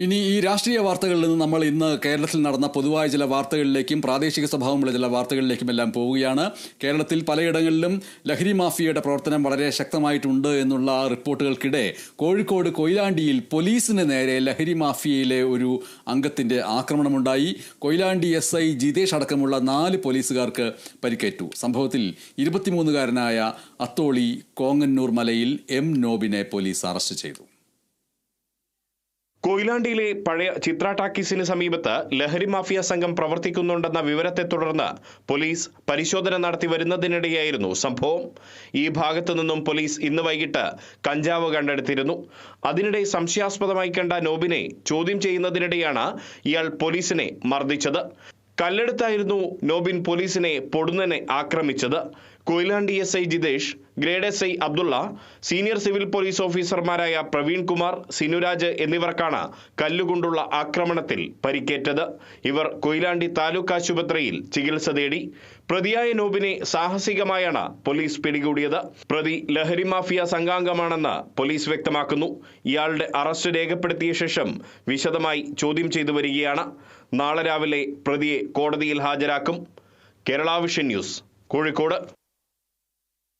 ഇനി ഈ രാഷ്ട്രീയ വാർത്തകളിൽ നിന്ന് നമ്മൾ ഇന്ന് കേരളത്തിൽ നടന്ന പൊതുവായ ചില വാർത്തകളിലേക്കും പ്രാദേശിക സ്വഭാവമുള്ള ചില വാർത്തകളിലേക്കും എല്ലാം പോവുകയാണ്. കേരളത്തിൽ പലയിടങ്ങളിലും ലഹരി മാഫിയയുടെ പ്രവർത്തനം വളരെ ശക്തമായിട്ടുണ്ട് എന്നുള്ള റിപ്പോർട്ടുകൾക്കിടെ കോഴിക്കോട് കൊയിലാണ്ടിയിൽ പോലീസിന് നേരെ ലഹരി മാഫിയയിലെ ഒരു അംഗത്തിന്റെ ആക്രമണമുണ്ടായി. കൊയിലാണ്ടി എസ് ഐ ജിതേഷ് അടക്കമുള്ള നാല് പോലീസുകാർക്ക് പരിക്കേറ്റു. സംഭവത്തിൽ ഇരുപത്തിമൂന്നുകാരനായ അത്തോളി കോങ്ങന്നൂർ മലയിൽ എം നോബിനെ പോലീസ് അറസ്റ്റ് ചെയ്തു. കൊയിലാണ്ടിയിലെ പഴയ ചിത്ര ടാക്കീസിന് സമീപത്ത് ലഹരി മാഫിയ സംഘം പ്രവർത്തിക്കുന്നുണ്ടെന്ന വിവരത്തെ തുടർന്ന് പോലീസ് പരിശോധന നടത്തി വരുന്നതിനിടെയായിരുന്നു സംഭവം. ഈ ഭാഗത്തു നിന്നും പോലീസ് ഇന്ന് വൈകിട്ട് കഞ്ചാവ് കണ്ടെടുത്തിരുന്നു. അതിനിടെ സംശയാസ്പദമായി കണ്ട നോബിനെ ചോദ്യം ചെയ്യുന്നതിനിടെയാണ് ഇയാൾ പോലീസിനെ മർദ്ദിച്ചത്. കല്ലെടുത്തായിരുന്നു നോബിൻ പോലീസിനെ പൊടുന്നനെ ആക്രമിച്ചത്. Koyilandy S I Jithesh grade S I Abdulla senior civil police ഓഫീസർമാരായ പ്രവീൺ കുമാർ സിനുരാജ് എന്നിവർക്കാണ് കല്ലുകൊണ്ടുള്ള ആക്രമണത്തിൽ പരിക്കേറ്റത്. ഇവർ കൊയിലാണ്ടി താലൂക്ക് ആശുപത്രിയിൽ ചികിത്സ തേടി. പ്രതിയായ നോബിനെ സാഹസികമായാണ് പോലീസ് പിടികൂടിയത്. പ്രതി ലഹരി മാഫിയ സംഘാംഗമാണെന്ന് പോലീസ് വ്യക്തമാക്കുന്നു. ഇയാളുടെ അറസ്റ്റ് രേഖപ്പെടുത്തിയ ശേഷം വിശദമായി ചോദ്യം ചെയ്തു വരികയാണ്. നാളെ രാവിലെ പ്രതിയെ കോടതിയിൽ ഹാജരാക്കും. Kerala vision news Kozhikode.